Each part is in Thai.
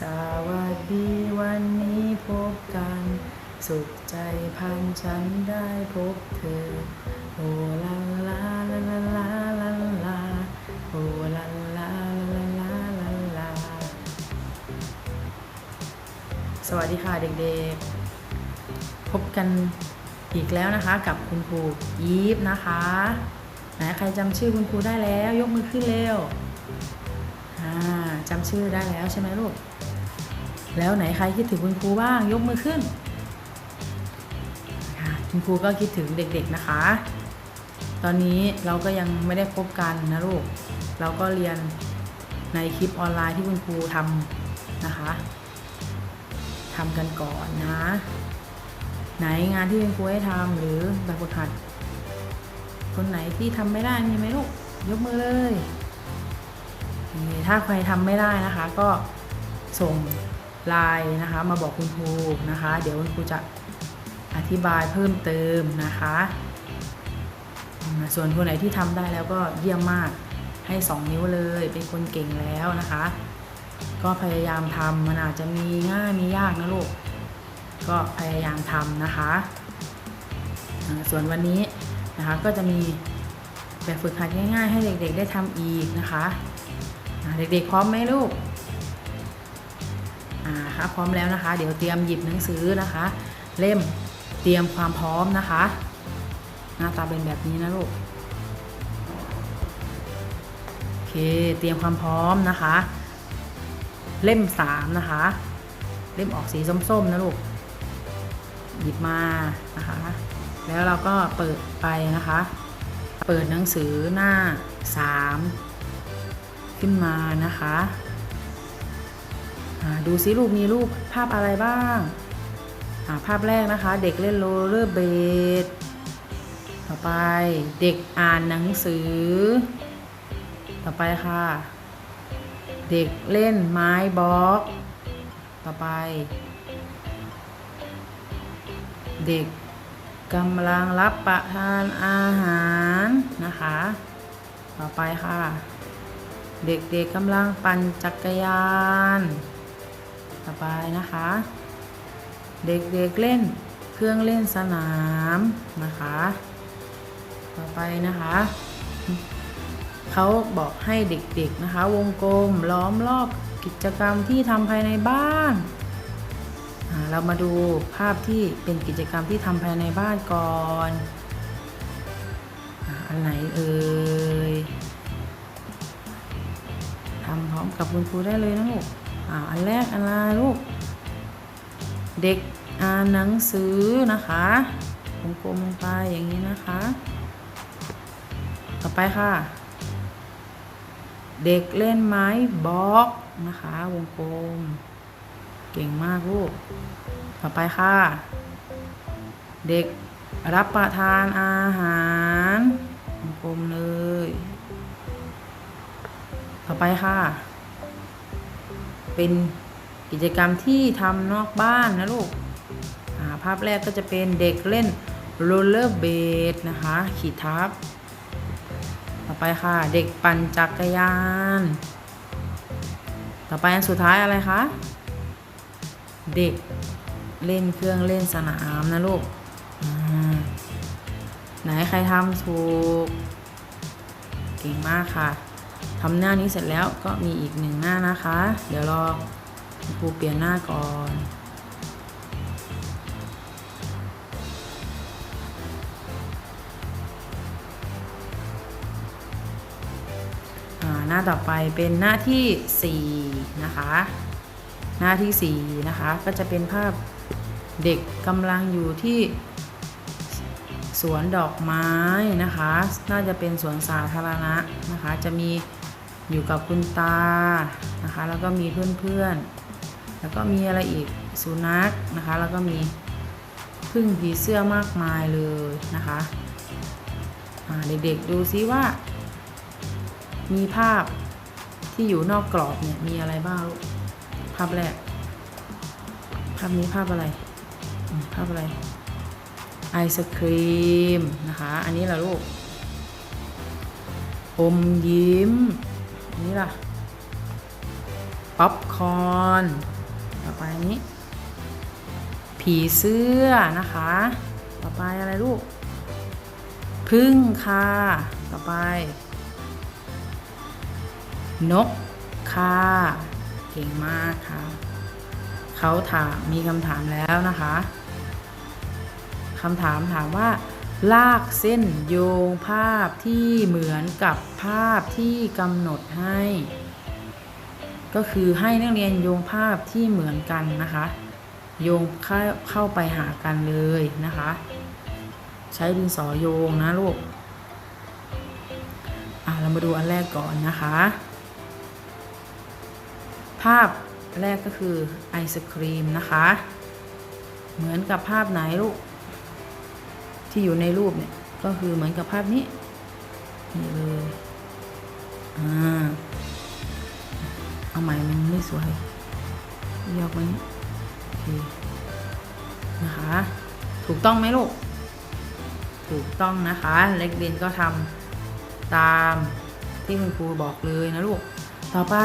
สวัสดีวันนี้พบกัน สุขใจพันฉันได้พบเธอ โอลาลาลาลาลาลาลาโอลาลาลาลาลาลาสวัสดีค่ะเด็กๆ พบกันอีกแล้วนะคะกับคุณครูยีฟนะคะไหนใครจำชื่อคุณครูได้แล้ว ยกมือขึ้นเร็ว จำชื่อได้แล้วใช่ไหมลูก แล้วไหนใครคิดถึงคุณครูบ้างยกมือขึ้นคุณครูก็คิดถึงเด็กๆนะคะ ตอนนี้เราก็ยังไม่ได้พบกันนะลูก เราก็เรียนในคลิปออนไลน์ที่คุณครูทำนะคะทำกันก่อนนะ ไหนงานที่คุณครูให้ทำหรือแบบฝึกหัด คนไหนที่ทำไม่ได้มีไหมลูก ยกมือเลย ถ้าใครทำไม่ได้นะคะ ก็ส่งไลน์นะคะ มาบอกคุณครูนะคะ เดี๋ยวคุณครูจะอธิบายเพิ่มเติมนะคะ ส่วนคนไหนที่ทำได้แล้วก็เยี่ยมมากให้ 2 นิ้วเลยเป็นคนเก่งแล้วนะคะ ก็พยายามทำมันอาจจะมีง่ายมียากนะลูกก็พยายามทำนะคะ ส่วนวันนี้นะคะก็จะมีแบบฝึกหัดง่ายๆ ให้เด็กๆได้ทำอีกนะคะ เด็กๆพร้อมไหมลูกอ่าค่ะพร้อมแล้วนะคะ เดี๋ยวเตรียมหยิบหนังสือนะคะ เล่มเตรียมความพร้อมนะคะ หน้าตาเป็นแบบนี้นะลูกโอเคเตรียมความพร้อมนะคะ เล่มสามนะคะ เล่มออกสีส้มๆนะลูกหยิบมานะคะ แล้วเราก็เปิดไปนะคะ เปิดหนังสือหน้าสาม ขึ้นมานะคะดูซิลูกมีรูปภาพอะไรบ้างาภาพแรกนะคะ เด็กเล่นโรลเลอร์เบดต่อไปเด็กอ่านหนังสือ ต่อไปค่ะ เด็กเล่นไม้บล็อก ต่อไป เด็กกำลังรับประทานอาหารนะคะ ต่อไปค่ะ เด็กๆกำลังปั่นจักรยานต่อไปนะคะ เด็กๆเล่นเครื่องเล่นสนามนะคะ ต่อไปนะคะเขาบอกให้เด็กๆนะคะ วงกลมล้อมรอบกิจกรรมที่ทำภายในบ้านาเรามาดูภาพที่เป็นกิจกรรมที่ทำภายในบ้านก่อนอ,อันไหนเอ่ย ทำพร้อมกับคุณครูได้เลยนะลูกอ่าอันแรกอะไรลูก เด็กอ่านหนังสือนะคะวงกลมลงไปอย่างนี้นะคะ ต่อไปค่ะ เด็กเล่นไม้บล็อกนะคะ วงกลม เก่งมากลูก ต่อไปค่ะ เด็กรับประทานอาหาร วงกลมเลย ต่อไปค่ะ เป็นกิจกรรมที่ทำนอกบ้านนะลูกาภาพแรกก็จะเป็นเด็กเล่นโรลเลอร์เบดนะคะ ขี่ทับ ต่อไปค่ะ เด็กปั่นจักรยาน ต่อไปอันสุดท้ายอะไรคะ เด็กเล่นเครื่องเล่นสนามนะลูกไหนใครทำถูก เก่งมากค่ะ ทำหน้านี้เสร็จแล้วก็มีอีกหนึ่งหน้านะคะ เดี๋ยวรอครูเปลี่ยนหน้าก่อนหน้าต่อไปเป็นหน้าที่4นะคะ หน้าที่4นะคะ ก็จะเป็นภาพเด็กกำลังอยู่ที่สวนดอกไม้นะคะ น่าจะเป็นสวนสาธารณะนะคะ จะมี อยู่กับคุณตานะคะ แล้วก็มีเพื่อนๆ แล้วก็มีอะไรอีกสุนัขนะคะ แล้วก็มีพึ่งผีเสื้อมากมายเลยนะคะเด็กๆดูซิว่า มีภาพที่อยู่นอกกรอบเนี่ยมีอะไรบ้างลูกภาพแรก ภาพนี้ภาพอะไร ภาพอะไรไอศครีมนะคะ อันนี้แหละลูก อมยิ้ม นี้ล่ะปป๊อปคอร์นต่อไปนี้ ผีเสื้อนะคะ ต่อไปอะไรลูก พึ่งค่ะ ต่อไป นกค่ะเก่งมากค่ะ เขาถามมีคำถามแล้วนะคะคำถามถามว่า ลากเส้นโยงภาพที่เหมือนกับภาพที่กำหนดให้ ก็คือให้นักเรียนโยงภาพที่เหมือนกันนะคะ โยงเข้าเข้าไปหากันเลยนะคะ ใช้ดินสอโยงนะลูกอะเรามาดูอันแรกก่อนนะคะ ภาพแรกก็คือไอศครีมนะคะ เหมือนกับภาพไหนลูก ที่อยู่ในรูปเนี่ย ก็คือเหมือนกับภาพนี้นี่เลยอ่าเอาใหม่มันไม่สวยยกไว้นี้โอเคนะคะ ถูกต้องไหมลูก ถูกต้องนะคะ เล็กเรียนก็ทำตามที่คุณครูบอกเลยนะลูก ต่อไป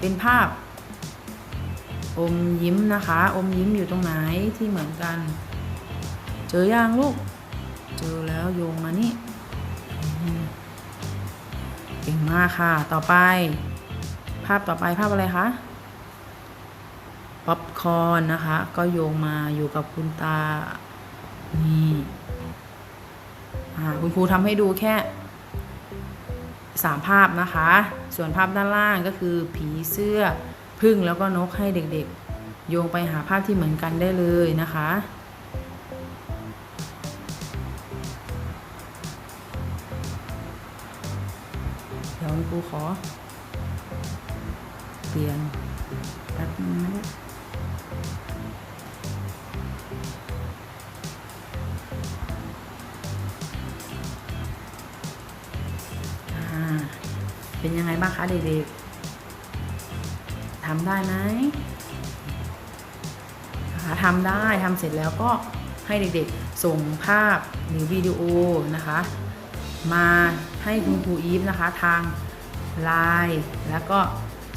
เป็นภาพ อมยิ้มนะคะ อมยิ้มอยู่ตรงไหนที่เหมือนกัน เจอยังลูก เจอแล้วโยงมานี่เก่งมากค่ะ ต่อไป ภาพต่อไปภาพอะไรคะ ป๊อปคอร์นนะคะ ก็โยงมาอยู่กับคุณตา นี่คุณครูทำให้ดูแค่สามภาพนะคะ ส่วนภาพด้านล่างก็คือผีเสื้อพึ่งแล้วก็นกให้เด็กๆ โยงไปหาภาพที่เหมือนกันได้เลยนะคะ ดี๋ยวคุณครูขอ เปลี่ยนแป๊บนึงนะเป็นยังไงบ้างคะเด็กๆทำได้ไหมทำได้ทำเสร็จแล้วก็ให้เด็กๆ ส่งภาพหรือวิดีโอนะคะ มาให้คุณครูอีฟนะคะทางไลน์แล้วก็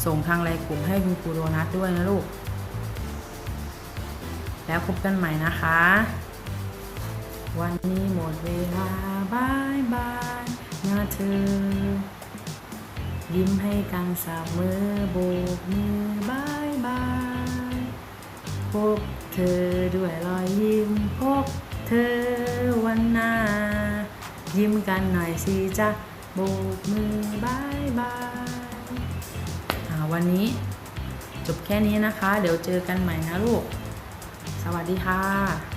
ส่งทางไลน์กลุ่มให้คุณครูโดนัทด้วยนะลูก แล้วพบกันใหม่นะคะ วันนี้หมดเวลาบายบายนะเธอ ยิ้มให้กันสามมือโบกมือบายบายพบเธอด้วยรอยยิ้มพบเธอวันหน้า ยิ้มกันหน่อยสิจ้ะโบกมือบายบายวันนี้จบแค่นี้นะคะ เดี๋ยวเจอกันใหม่นะลูก สวัสดีค่ะ